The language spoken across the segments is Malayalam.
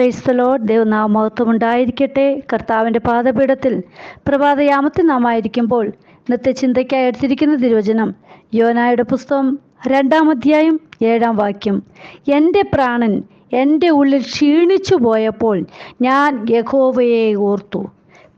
പ്രൈസ്തലോ ദൈവനാമഹത്വം ഉണ്ടായിരിക്കട്ടെ കർത്താവിന്റെ പാദപീഠത്തിൽ പ്രഭാതയാമത്തിൽ നാം ആയിരിക്കുമ്പോൾ ഇന്നത്തെ ചിന്തയ്ക്കായി എടുത്തിരിക്കുന്ന തിരുവചനം യോനായുടെ പുസ്തകം രണ്ടാം അധ്യായം ഏഴാം വാക്യം. എന്റെ പ്രാണൻ എന്റെ ഉള്ളിൽ ക്ഷീണിച്ചു പോയപ്പോൾ ഞാൻ യഹോവയെ ഓർത്തു.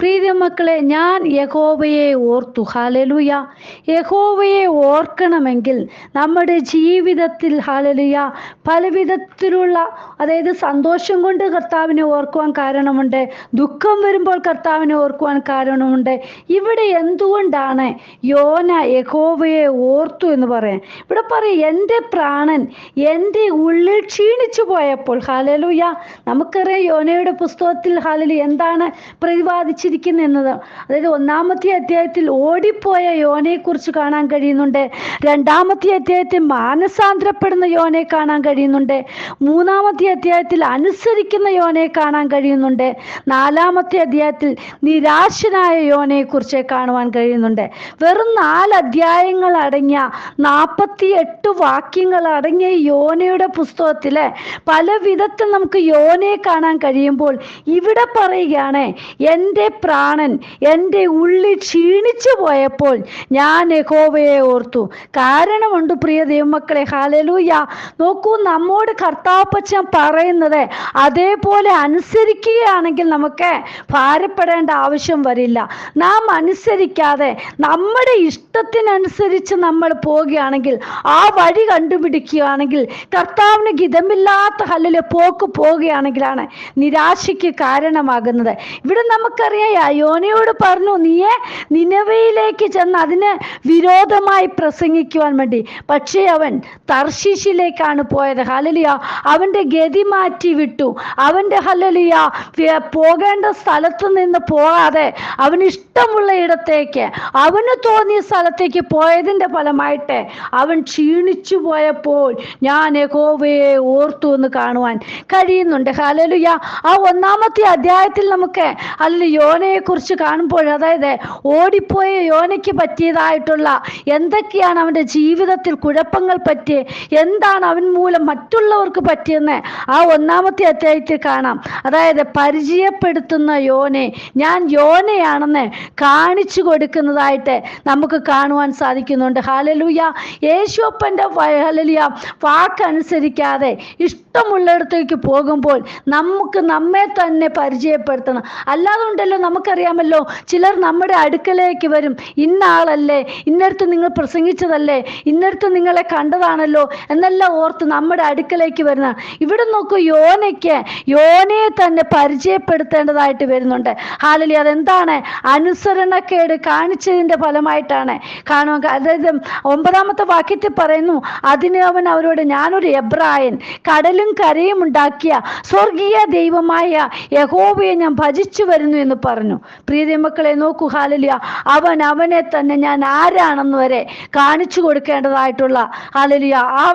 പ്രീതി മക്കളെ ഞാൻ യഹോവയെ ഓർത്തു. ഹാലലുയ യഹോവയെ ഓർക്കണമെങ്കിൽ നമ്മുടെ ജീവിതത്തിൽ ഹാലലുയ പലവിധത്തിലുള്ള അതായത് സന്തോഷം കൊണ്ട് കർത്താവിനെ ഓർക്കുവാൻ കാരണമുണ്ട്. ദുഃഖം വരുമ്പോൾ കർത്താവിനെ ഓർക്കുവാൻ കാരണമുണ്ട്. ഇവിടെ എന്തുകൊണ്ടാണ് യോന യഹോവയെ ഓർത്തു എന്ന് പറയാൻ? ഇവിടെ പറയും എന്റെ പ്രാണൻ എന്റെ ഉള്ളിൽ ക്ഷീണിച്ചു പോയപ്പോൾ ഹാലലുയ നമുക്കറിയാം യോനയുടെ പുസ്തകത്തിൽ ഹാലലു എന്താണ് പ്രതിപാദിച്ചിരിക്കുന്നത് എന്നത്. അതായത് ഒന്നാമത്തെ അധ്യായത്തിൽ ഓടിപ്പോയ യോനെക്കുറിച്ച് കാണാൻ കഴിയുന്നുണ്ട്. രണ്ടാമത്തെ അധ്യായത്തിൽ മാനസാന്തരപ്പെടുന്ന യോനെ കാണാൻ കഴിയുന്നുണ്ട്. മൂന്നാമത്തെ അധ്യായത്തിൽ അനുസരിക്കുന്ന യോനെ കാണാൻ കഴിയുന്നുണ്ട്. നാലാമത്തെ അധ്യായത്തിൽ നിരാശനായ യോനെക്കുറിച്ച് കാണുവാൻ കഴിയുന്നുണ്ട്. വെറും നാല് അധ്യായങ്ങൾ അടങ്ങിയ നാൽപ്പത്തി എട്ട് വാക്യങ്ങൾ അടങ്ങിയ യോനയുടെ പുസ്തകത്തിലെ പല വിധത്തിൽ നമുക്ക് യോനയെ കാണാൻ കഴിയുമ്പോൾ ഇവിടെ പറയുകയാണ് എന്റെ പ്രാണൻ എന്റെ ഉള്ളിൽ ക്ഷീണിച്ചു പോയപ്പോൾ ഞാൻ യഹോവയെ ഓർത്തു. കാരണമുണ്ട് പ്രിയ ദൈവമക്കളെ ഹാലലൂയ നോക്കൂ നമ്മോട് കർത്താപ്പച്ചൻ പറയുന്നത് അതേപോലെ അനുസരിക്കുകയാണെങ്കിൽ നമുക്ക് ഭാരപ്പെടേണ്ട ആവശ്യം വരില്ല. നാം അനുസരിക്കാതെ നമ്മുടെ ഇഷ്ടത്തിനനുസരിച്ച് നമ്മൾ പോവുകയാണെങ്കിൽ ആ വഴി കണ്ടുപിടിക്കുകയാണെങ്കിൽ കർത്താവിന് ഗിതമില്ലാത്ത ഹല്ലിലെ പോക്ക് പോവുകയാണെങ്കിലാണ് നിരാശയ്ക്ക് കാരണമാകുന്നത്. ഇവിടെ നമുക്കറിയാം യോനയോട് പറഞ്ഞു നീയെ നിലവയിലേക്ക് ചെന്ന് അതിന് വിരോധമായി പ്രസംഗിക്കുവാൻ വേണ്ടി. പക്ഷേ അവൻ തർശിശിലേക്കാണ് പോയത്. ഹലലിയ അവന്റെ ഗതി മാറ്റി വിട്ടു. അവന്റെ ഹലലിയ പോകേണ്ട സ്ഥലത്ത് നിന്ന് പോകാതെ അവന് ഇഷ്ടമുള്ള ഇടത്തേക്ക് അവന് തോന്നിയ സ്ഥലത്തേക്ക് പോയതിന്റെ ഫലമായിട്ട് അവൻ ക്ഷീണിച്ചു പോയപ്പോൾ ഞാൻ യഹോവയെ ഓർത്തു എന്ന് കാണുവാൻ കഴിയുന്നുണ്ട്. ഹലലുയ ആ ഒന്നാമത്തെ അധ്യായത്തിൽ നമുക്ക് അതിൽ യോനയെ കുറിച്ച് കാണുമ്പോൾ അതായത് ഓടിപ്പോയ യോനയ്ക്ക് പറ്റിയതായിട്ടുള്ള എന്തൊക്കെയാണ് അവന്റെ ജീവിതത്തിൽ കുഴപ്പങ്ങൾ പറ്റിയ എന്താണ് അവൻ മൂലം മറ്റുള്ളവർക്ക് പറ്റിയെന്ന് ആ ഒന്നാമത്തെ അധ്യായത്തിൽ കാണാം. അതായത് പരിചയപ്പെടുത്തുന്ന യോനെ ഞാൻ യോനയാണെന്ന് കാണിച്ചു കൊടുക്കുന്നതായിട്ട് നമുക്ക് കാണുവാൻ സാധിക്കുന്നുണ്ട്. ഹാലലൂയ യേശുപ്പന്റെ ഹലലിയ വാക്കനുസരിക്കാതെ ഇഷ്ടമുള്ളിടത്തേക്ക് പോകുമ്പോൾ നമുക്ക് നമ്മെ തന്നെ പരിചയപ്പെടുത്തണം. അല്ലാതെ ഉണ്ടല്ലോ നമുക്കറിയാമല്ലോ ചിലർ നമ്മുടെ അടുക്കലേക്ക് വരും. ഇന്നാളല്ലേ ഇന്നടുത്ത് നിങ്ങൾ പ്രസംഗിച്ചതല്ലേ ഇന്നടുത്ത് നിങ്ങളെ കണ്ടതാണല്ലോ എന്നെല്ലാം ഓർത്ത് നമ്മുടെ അടുക്കലേക്ക് വരുന്ന. ഇവിടെ നോക്കൂ യോനയ്ക്ക് യോനയെ തന്നെ പരിചയപ്പെടുത്തേണ്ടതായിട്ട് വരുന്നുണ്ട്. ഹാലലി അതെന്താണ്? അനുസരണക്കേട് കാണിച്ചതിന്റെ ഫലമായിട്ടാണ്. കാണുക അതായത് ഒമ്പതാമത്തെ വാക്യത്തിൽ പറയുന്നു അതിന് അവൻ അവരോട് ഞാനൊരു എബ്രായൻ കടലും കരയും ഉണ്ടാക്കിയ സ്വർഗീയ ദൈവമായ യഹോവയെ ഞാൻ ഭജിച്ചു വരുന്നു എന്ന് പറഞ്ഞു. പ്രീതി മക്കളെ നോക്കൂ ഹാലലിയ. അവൻ അവനെ തന്നെ ഞാൻ ആരാണെന്ന് വരെ കാണിച്ചു കൊടുക്കേണ്ടതായിട്ടുള്ള ഹാലലിയ ആ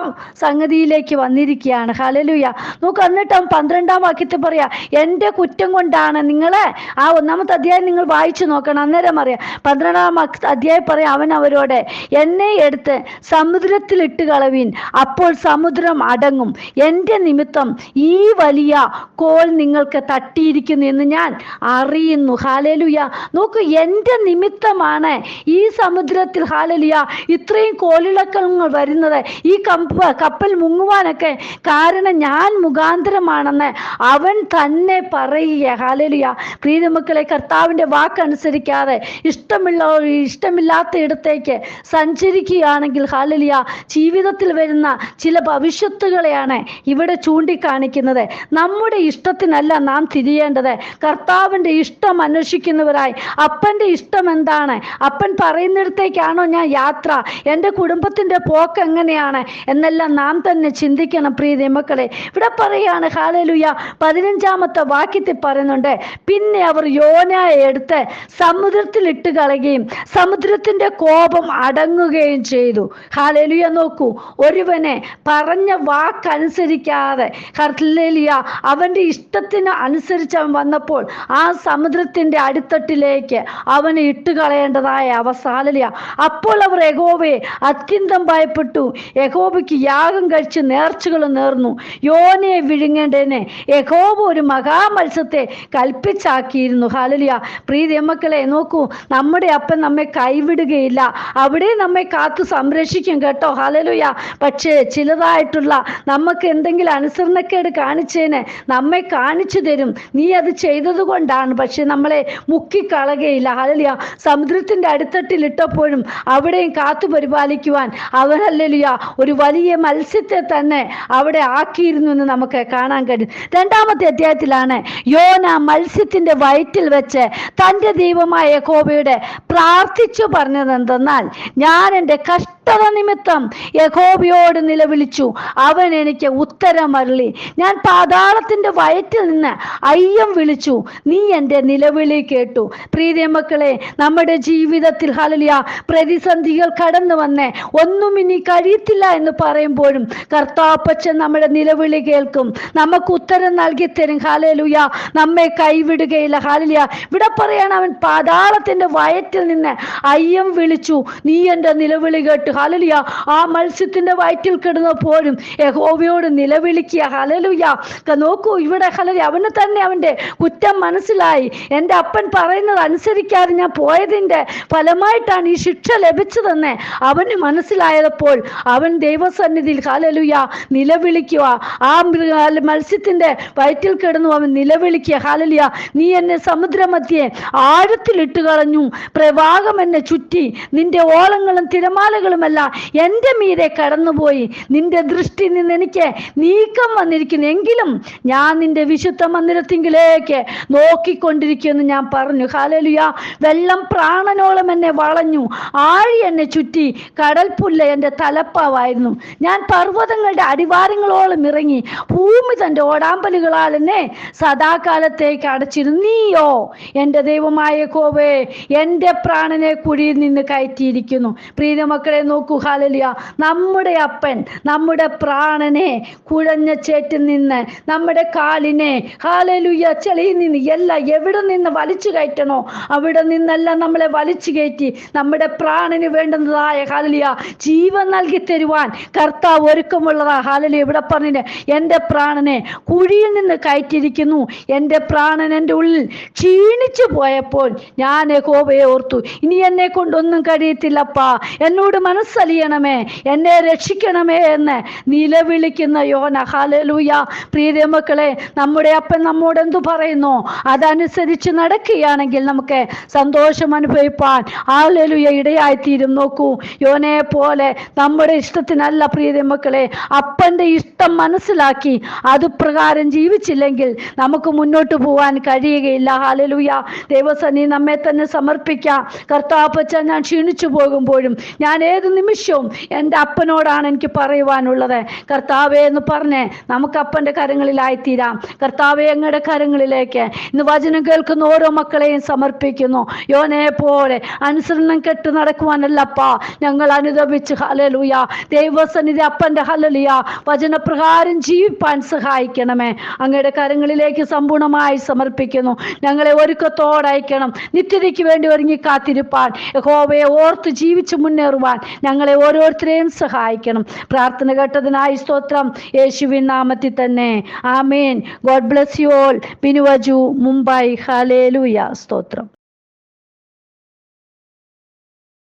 സംഗതിയിലേക്ക് വന്നിരിക്കുകയാണ്. ഹാലലുയ. നോക്ക് എന്നിട്ട് പന്ത്രണ്ടാം വാക്യത്തിൽ പറയാ എന്റെ കുറ്റം കൊണ്ടാണ് നിങ്ങളെ ആ ഒന്നാമത്തെ അധ്യായം നിങ്ങൾ വായിച്ചു നോക്കണം അന്നേരം അറിയാം പന്ത്രണ്ടാം അധ്യായം പറയാം അവൻ അവരോട് എന്നെ എടുത്ത് സമുദ്രത്തിൽ ഇട്ട് കളവീൻ അപ്പോൾ സമുദ്രം അടങ്ങും. എന്റെ നിമിത്തം ഈ വലിയ കോൾ നിങ്ങൾക്ക് തട്ടിയിരിക്കുന്നു എന്ന് ഞാൻ അറിയുന്നു. ഹാലേലുയ. നോക്കൂ എന്റെ നിമിത്തമാണ് ഈ സമുദ്രത്തിൽ ഹാലലിയ ഇത്രയും കോലിളക്കങ്ങൾ വരുന്നത്. ഈ കമ്പ കപ്പൽ മുങ്ങുവാനൊക്കെ കാരണം ഞാൻ മുഖാന്തരമാണെന്ന് അവൻ തന്നെ പറയുക ഹാലലിയ. പ്രീതമക്കളെ കർത്താവിന്റെ വാക്കനുസരിക്കാതെ ഇഷ്ടമുള്ള ഇഷ്ടമില്ലാത്ത ഇടത്തേക്ക് സഞ്ചരിക്കുകയാണെങ്കിൽ ഹാലലിയ ജീവിതത്തിൽ വരുന്ന ചില ഭവിഷ്യത്തുകളെയാണ് ഇവിടെ ചൂണ്ടിക്കാണിക്കുന്നത്. നമ്മുടെ ഇഷ്ടത്തിനല്ല നാം തിരിയേണ്ടത്. കർത്താവിന്റെ ഇഷ്ടം അന്വേഷിക്കുന്നവരായി. അപ്പന്റെ ഇഷ്ടം എന്താണ്? അപ്പൻ പറയുന്നിടത്തേക്കാണോ ഞാൻ യാത്ര? എന്റെ കുടുംബത്തിന്റെ പോക്ക് എങ്ങനെയാണ്? എന്നെല്ലാം നാം തന്നെ ചിന്തിക്കണം പ്രീതി മക്കളെ. ഇവിടെ പറയാണ് ഹാലലുയ പതിനഞ്ചാമത്തെ വാക്യത്തിൽ പറയുന്നുണ്ട് പിന്നെ അവർ യോനയെ എടുത്ത് സമുദ്രത്തിൽ ഇട്ട് കളയുകയും സമുദ്രത്തിന്റെ കോപം അടങ്ങുകയും ചെയ്തു. ഹാലലുയ നോക്കൂ ഒരുവനെ പറഞ്ഞ വാക്കനുസരിക്കാതെ ഹർലിയ അവന്റെ ഇഷ്ടത്തിന് അനുസരിച്ച് അവൻ വന്നപ്പോൾ ആ സമുദ്ര സമുദ്രത്തിന്റെ അടിത്തട്ടിലേക്ക് അവനെ ഇട്ടുകളയേണ്ടതായ അവസാലലിയ അപ്പോൾ അവർ യഗോബയെ അത്യന്തം ഭയപ്പെട്ടു. യഗോബയ്ക്ക് യാഗം കഴിച്ച് നേർച്ചകൾ നേർന്നു. യോനയെ വിഴുങ്ങേണ്ടതിനെ യഗോബ ഒരു മഹാമത്സ്യത്തെ കൽപ്പിച്ചാക്കിയിരുന്നു. ഹാലലിയ പ്രീതി മക്കളെ നോക്കൂ നമ്മുടെ അപ്പൻ നമ്മെ കൈവിടുകയില്ല. അവിടെ നമ്മെ കാത്തു സംരക്ഷിക്കും കേട്ടോ. ഹാലലുയ പക്ഷേ ചിലതായിട്ടുള്ള നമുക്ക് എന്തെങ്കിലും അനുസരണക്കേട് കാണിച്ചതിന് നമ്മെ കാണിച്ചു തരും. നീ അത് ചെയ്തത് കൊണ്ടാണ് പക്ഷെ നമ്മളെ മുക്കിക്കളകയില്ല. ഹലലിയ സമുദ്രത്തിന്റെ അടിത്തട്ടിലിട്ടപ്പോഴും അവിടെയും കാത്തു പരിപാലിക്കുവാൻ അവനല്ലലിയ ഒരു വലിയ മത്സ്യത്തെ തന്നെ അവിടെ ആക്കിയിരുന്നു എന്ന് നമുക്ക് കാണാൻ കഴിയും. രണ്ടാമത്തെ അധ്യായത്തിലാണ് യോന മത്സ്യത്തിന്റെ വയറ്റിൽ വെച്ച് തന്റെ ദൈവമായ കോബയുടെ പ്രാർത്ഥിച്ചു പറഞ്ഞത് എന്തെന്നാൽ ഞാൻ എന്റെ കഷ്ടത നിമിത്തം യഹോബിയോട് നിലവിളിച്ചു അവൻ എനിക്ക് ഉത്തരം അരുളി ഞാൻ പാതാളത്തിന്റെ വയറ്റിൽ നിന്ന് അയ്യം വിളിച്ചു. നീ എന്റെ നിലവിളി കേട്ടു. പ്രീതി മക്കളെ നമ്മുടെ ജീവിതത്തിൽ ഹലലിയ പ്രതിസന്ധികൾ കടന്നു വന്നേ. ഒന്നും ഇനി കഴിയത്തില്ല എന്ന് പറയുമ്പോഴും കർത്താപ്പച്ചൻ നമ്മുടെ നിലവിളി കേൾക്കും. നമുക്ക് ഉത്തരം നൽകി തരും ഹാലലുയ നമ്മെ കൈവിടുകയില്ല. ഹാലലിയ ഇവിടെ പറയാണ് അവൻ പാതാളത്തിന്റെ വയറ്റിൽ നിന്ന് അയ്യം വിളിച്ചു. നീ എന്റെ നിലവിളി കേട്ടു ഹാലലിയ ആ മത്സ്യത്തിന്റെ വയറ്റിൽ കിടന്നപ്പോഴും യഹോവയോട് നിലവിളിക്കുക. ഹലലുയ നോക്കൂ ഇവിടെ ഹലലി അവന് തന്നെ അവന്റെ കുറ്റം മനസ്സിലായി. എന്റെ അപ്പൻ പറയുന്നത് അനുസരിക്കാതെ ഞാൻ പോയതിന്റെ ഫലമായിട്ടാണ് ഈ ശിക്ഷ ലഭിച്ചതെന്ന് അവന് മനസ്സിലായപ്പോൾ അവൻ ദൈവസന്നിധിയിൽ ഹലലുയ നിലവിളിക്കുക. ആ മൃഗ- മത്സ്യത്തിന്റെ വയറ്റിൽ കിടന്നു അവൻ നിലവിളിക്കുക. ഹലലിയ നീ എന്നെ സമുദ്രമധ്യേ ആഴത്തിലിട്ട് കളഞ്ഞു. പ്രവാഹം എന്നെ ചുറ്റി. നിന്റെ ഓളങ്ങളും തിരമാലകളുമല്ല എന്റെ മീരെ കടന്നുപോയി. നിന്റെ ദൃഷ്ടി നിന്ന് എനിക്ക് നീക്കം വന്നിരിക്കുന്നു. എങ്കിലും ഞാൻ നിന്റെ വിശുദ്ധ മന്ദിരത്തിങ്കിലേക്ക് നോക്കിക്കൊണ്ടിരിക്കുമെന്ന് ഞാൻ പറഞ്ഞു. ഹാലലുയ വെള്ളം പ്രാണനോളം എന്നെ വളഞ്ഞു. ആഴി എന്നെ ചുറ്റി. കടൽപ്പുല്ല എന്റെ തലപ്പാവായിരുന്നു. ഞാൻ പർവതങ്ങളുടെ അടിവാരങ്ങളോളം ഇറങ്ങി. ഭൂമി തന്റെ ഓടാമ്പലുകളാൽ എന്നെ സദാകാലത്തേക്ക് അടച്ചിരുന്നു. നീയോ എന്റെ ദൈവമായ കോവേ എന്റെ പ്രാണനെ കുഴിയിൽ നിന്ന് കയറ്റിയിരിക്കുന്നു. പ്രീത മക്കളെ നോക്കൂ ഹാലലിയ നമ്മുടെ അപ്പൻ നമ്മുടെ പ്രാണനെ കുഴഞ്ഞ ചേറ്റിൽ നിന്ന് നമ്മുടെ കാലിനെ ഹാലലുയ ചെളിയിൽ നിന്ന് എല്ലാം എവിടെ നിന്ന് വലിച്ചു കയറ്റണോ അവിടെ നിന്നെല്ലാം നമ്മളെ വലിച്ചു കയറ്റി നമ്മുടെ പ്രാണന് വേണ്ടുന്നതായ ഹാലലിയ ജീവൻ നൽകി തരുവാൻ കർത്താവ് ഒരുക്കമുള്ളതാ. ഹാലലിയ ഇവിടെ പറഞ്ഞിട്ട് എന്റെ പ്രാണനെ കുഴിയിൽ നിന്ന് കയറ്റിയിരിക്കുന്നു. എന്റെ പ്രാണൻ എന്റെ ഉള്ളിൽ ക്ഷീണിച്ചു പോയപ്പോൾ ഞാൻ കോപയെ ഓർത്തു. ഇനി എന്നെ കൊണ്ടൊന്നും കഴിയത്തില്ലപ്പാ. എന്നോട് മനസ്സലിയണമേ എന്നെ രക്ഷിക്കണമേ എന്ന് നിലവിളിക്കുന്ന യോന. ഹാലലൂയ പ്രിയ മക്കളെ നമ്മുടെ അപ്പൻ നമ്മോട് എന്തു പറയുന്നു? അതനുസരിച്ച് നടക്കുകയാണെങ്കിൽ നമുക്ക് സന്തോഷം അനുഭവിപ്പാൻ ആലലുയ ഇടയായിത്തീരും. നോക്കൂ യോനെ പോലെ നമ്മുടെ ഇഷ്ടത്തിനല്ല പ്രിയ മക്കളെ അപ്പന്റെ ഇഷ്ടം മനസ്സിലാക്കി അത് പ്രകാരം ജീവിച്ചില്ലെങ്കിൽ നമുക്ക് മുന്നോട്ട് പോകാൻ കഴിയുകയില്ല. ഹാലലൂയ ദൈവസനി നമ്മെ തന്നെ സമർപ്പിക്കാം. കർത്താപ്പച്ച ഞാൻ ക്ഷീണിച്ചു പോകുമ്പോഴും ഞാൻ ഏത് നിമിഷവും എന്റെ അപ്പനോടാണ് എനിക്ക് പറയുവാനുള്ളത്. കർത്താവേ എന്ന് പറഞ്ഞ് നമുക്ക് അപ്പന്റെ കരങ്ങളിലായിത്തീരാം. കർത്താവേ അങ്ങയുടെ കരങ്ങളിലേക്ക്. ഇന്ന് വചനം കേൾക്കുന്ന ഓരോ മക്കളെയും സമർപ്പിക്കുന്നു. യോനെ പോലെ അനുസരണം കെട്ട് നടക്കുവാനല്ലപ്പ. ഞങ്ങൾ അനുദപിച്ച്. ഹലലുയ ദൈവസന്നിധി അപ്പന്റെ ഹലലിയ വചനപ്രകാരം ജീവിപ്പാൻ സഹായിക്കണമേ. അങ്ങയുടെ കരങ്ങളിലേക്ക് സമ്പൂർണമായി സമർപ്പിക്കുന്നു. ഞങ്ങളെ ഒരുക്കത്തോടയക്കണം നിത്യതയ്ക്ക് വേണ്ടി ഒരുങ്ങി കാത്തിരിപ്പാൻ. യഹോവയെ ഓർത്ത് ജീവിച്ച് മുന്നേറുവാൻ. ഞങ്ങളെ ഓരോരുത്തരെയും സഹായിക്കണം. പ്രാർത്ഥന കേട്ടതിനായി സ്തോത്രം. യേശുവിൻ നാമത്തിൽ തന്നെ. ആമേൻ. God bless you all. ബിനുവജു Mumbai. ഹലേലുയ സ്തോത്രം.